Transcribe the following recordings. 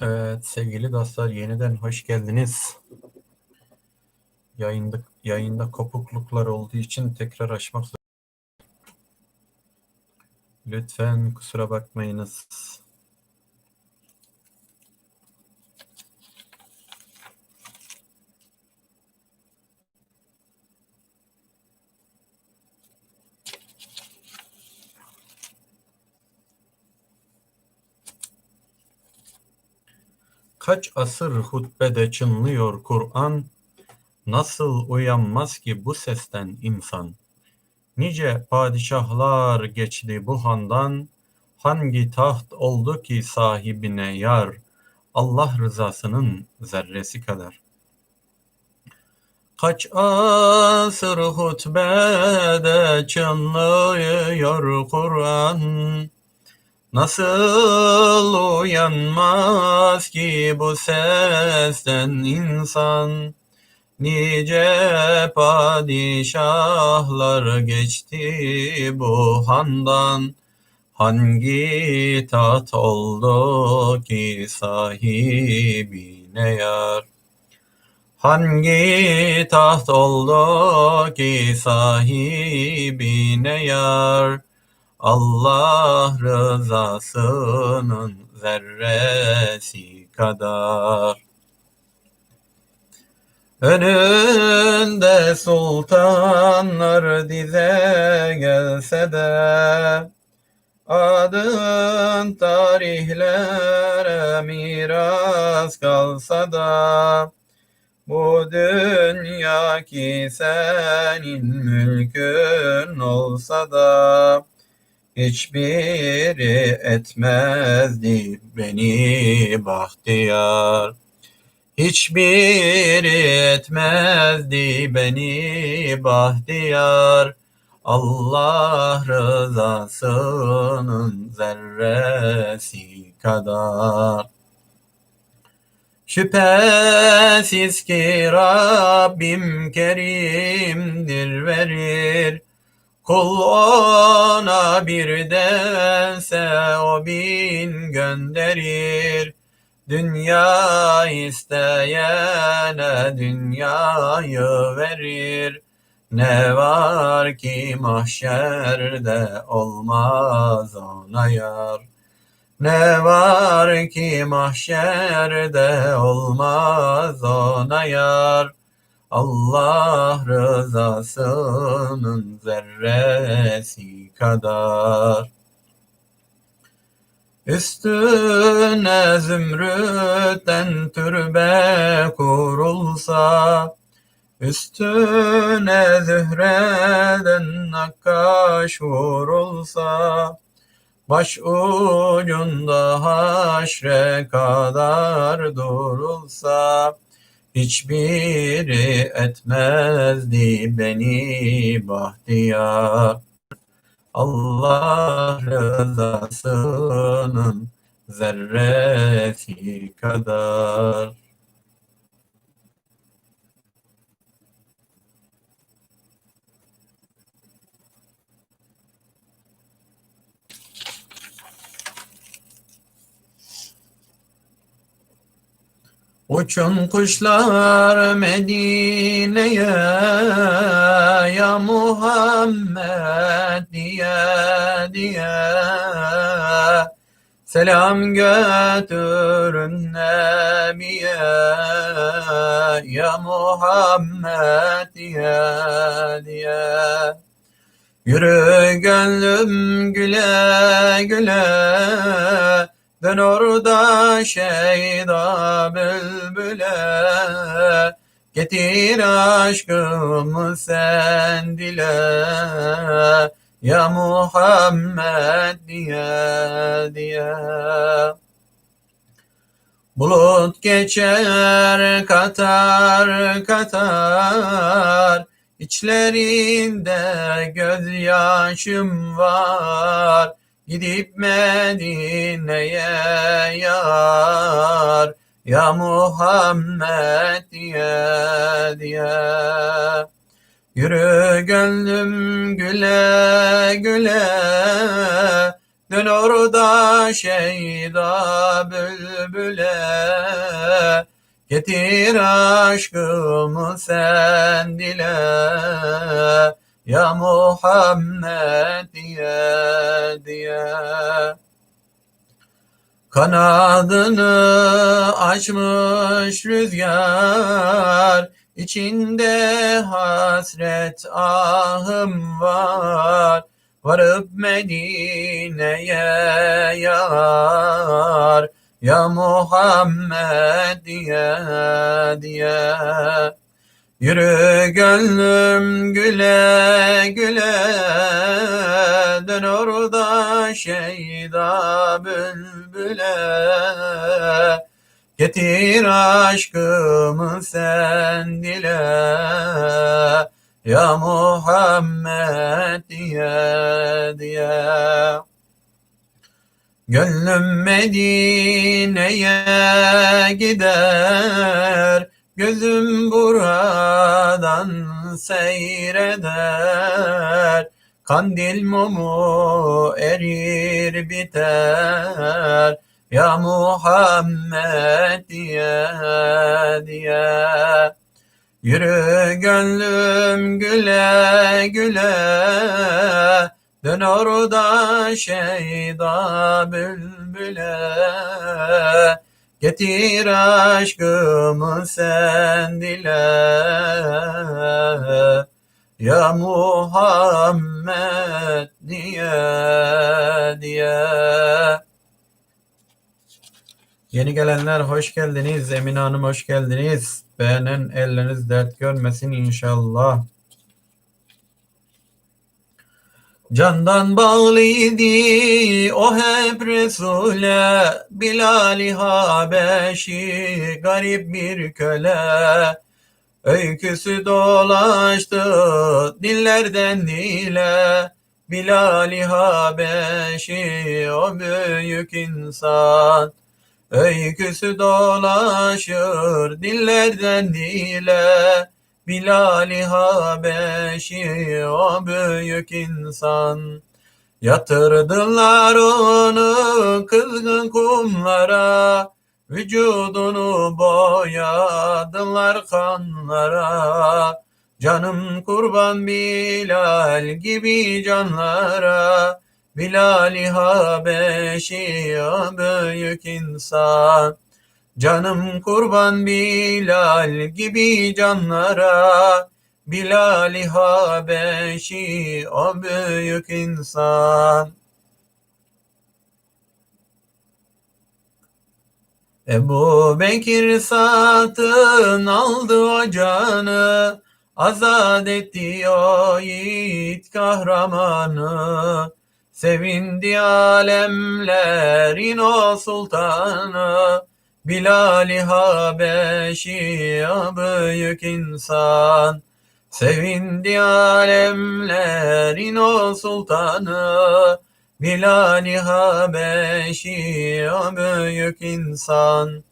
Evet sevgili dostlar yeniden hoş geldiniz. Yayında, yayında kopukluklar olduğu için tekrar açmak zorundayım. Lütfen kusura bakmayınız. Kaç asır hutbede çınlıyor Kur'an, nasıl uyanmaz ki bu sesten insan? Nice padişahlar geçti bu handan, hangi taht oldu ki sahibine yar, Allah rızasının zerresi kadar. Kaç asır hutbede çınlıyor Kur'an, Nasıl uyanmaz ki bu sesten insan? Nice padişahlar geçti bu handan. Hangi taht oldu ki sahibine yar? Hangi taht oldu ki sahibine yar? Allah rızasının zerresi kadar. Önünde sultanlar dize gelse de Adın tarihlere miras kalsa da Bu dünya ki senin mülkün olsa da Hiçbiri etmezdi beni bahtiyar. Hiçbiri etmezdi beni bahtiyar. Allah rızasının zerresi kadar. Şüphesiz ki Rabbim kerimdir verir. Kul ona bir dense o bin gönderir. Dünya isteyene dünyayı verir. Ne var ki mahşerde olmaz ona yar. Ne var ki mahşerde olmaz ona yar. Allah rızasının zerresi kadar. Üstüne zümrütten türbe kurulsa, Üstüne zühreden nakkaş vurulsa, Baş ucunda haşre kadar durulsa, Hiçbiri etmezdi beni bahtiyar. Allah rızasının zerresi kadar. Uçun kuşlar Medine'ye ya Muhammed diye. Diye Selam götürün Nebiye ya Muhammed diye diye. Yürü gönlüm güle güle Dön orada şeyda bülbüle Getir aşkımı sen dile Ya Muhammed diye diye. Bulut geçer katar katar İçlerinde gözyaşım var Gidip Medine'ye yar Ya Muhammed diye diye. Yürü gönlüm güle güle Dön orada şeyda bülbüle. Getir aşkımı sen dile Ya Muhammed diye diye Kanadını açmış rüzgar içinde hasret ahım var. Varıp Medine'ye yar. Ya Muhammed diye diye Yürü gönlüm güle güle Dön orada şeyda bülbüle. Getir aşkımı sen dile Ya Muhammed diye diye. Gönlüm Medine'ye gider Gözüm buradan seyreder Kandil mumu erir biter. Ya Muhammed diye diye. Yürü gönlüm güle güle Dön orada şeyda bülbüle Getir aşkımı sen dile Ya Muhammed diye diye Yeni gelenler hoş geldiniz. Emine Hanım hoş geldiniz. Beğenen elleriniz dert görmesin inşallah. Candan bağlıydı o hep Resul'e. Bilal-i Habeşi garip bir köle. Öyküsü dolaştı dillerden dile. Bilal-i Habeşi o büyük insan. Öyküsü dolaşır dillerden dile Bilal-i Habeşi o büyük insan. Yatırdılar onu kızgın kumlara Vücudunu boyadılar kanlara. Canım kurban Bilal gibi canlara. Bilal-i Habeşi o büyük insan Canım kurban Bilal gibi canlara Bilal-i Habeşi o büyük insan. Ebu Bekir satın aldı o canı Azat etti o yiğit kahramanı. Sevindi alemlerin o sultanı Bilal-i Habeşi o büyük insan. Sevindi alemlerin o sultanı. Bilal-i Habeşi o büyük insan.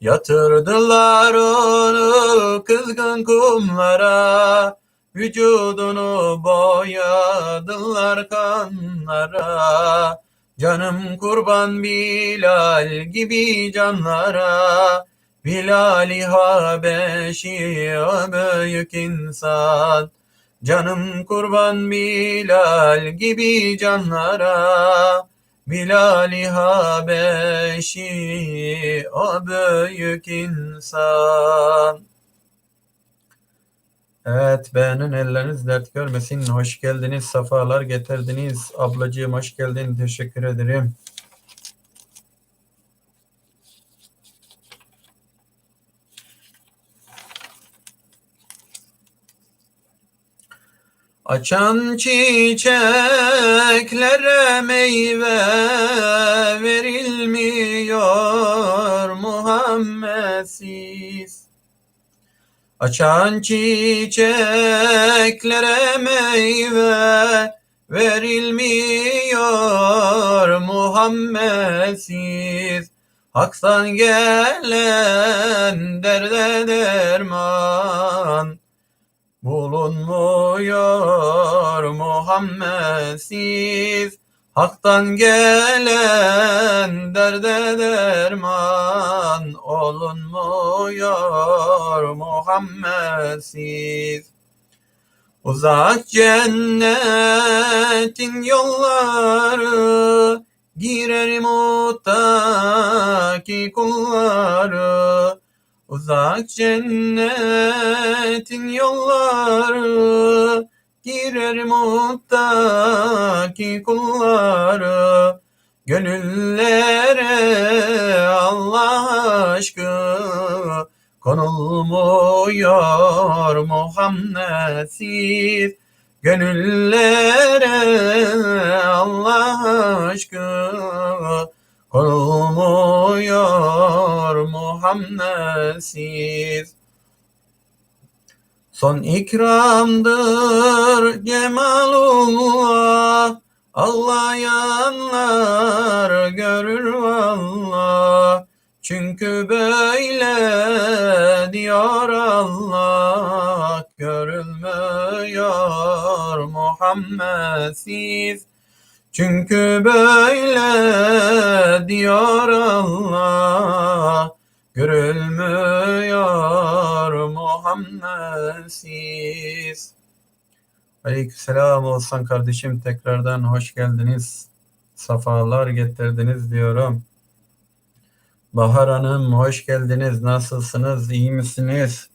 Yatırdılar onu kızgın kumlara. Vücudunu boyadılar kanlara Canım kurban Bilal gibi canlara Bilal-i Habeşi o büyük insan. Canım kurban Bilal gibi canlara Bilal-i Habeşi o büyük insan Evet beğenen elleriniz dert görmesin. Hoş geldiniz, safalar getirdiniz. Ablacığım hoş geldin. Teşekkür ederim. Açan çiçeklere meyve Açan çiçeklere meyve verilmiyor Muhammedsiz. Hak'tan gelen derde derman bulunmuyor Muhammedsiz. Hak'tan gelen derde derman olunmuyor Muhammedsiz. Uzak cennetin yolları girer muttaki kulları. Uzak cennetin yolları girer muttaki kulları. Gönüllere Allah aşkı konulmuyor Muhammedsiz. Gönüllere Allah aşkı konulmuyor Muhammedsiz. Son ikramdır cemalullah Ağlayanlar görür vallah Çünkü böyle diyor Allah Görülmüyor Muhammedsiz. Çünkü böyle diyor Allah Görülmüyor Muhammedsiz Aleykümselam olsan kardeşim tekrardan hoş geldiniz. Safalar getirdiniz diyorum. Bahar Hanım hoş geldiniz. Nasılsınız? İyi misiniz?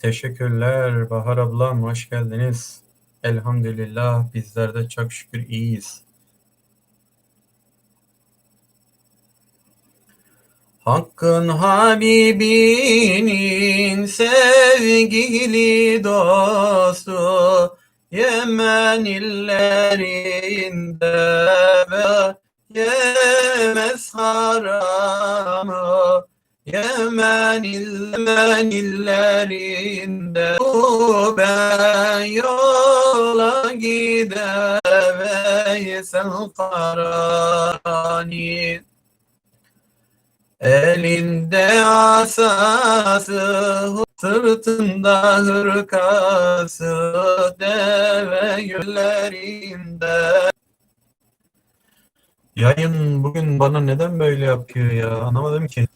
Teşekkürler Bahar ablam hoş geldiniz. Elhamdülillah bizler de çok şükür iyiyiz. Hakkın Habibinin sevgili dostu Yemen illerinde ve yemez haramı Yemen, Yemen illerinde ben yola gider Veysel Karani Elinde asası, sırtında hırkası, deve yollarında. Yayın bugün bana neden böyle yapıyor ya? Anlamadım ki.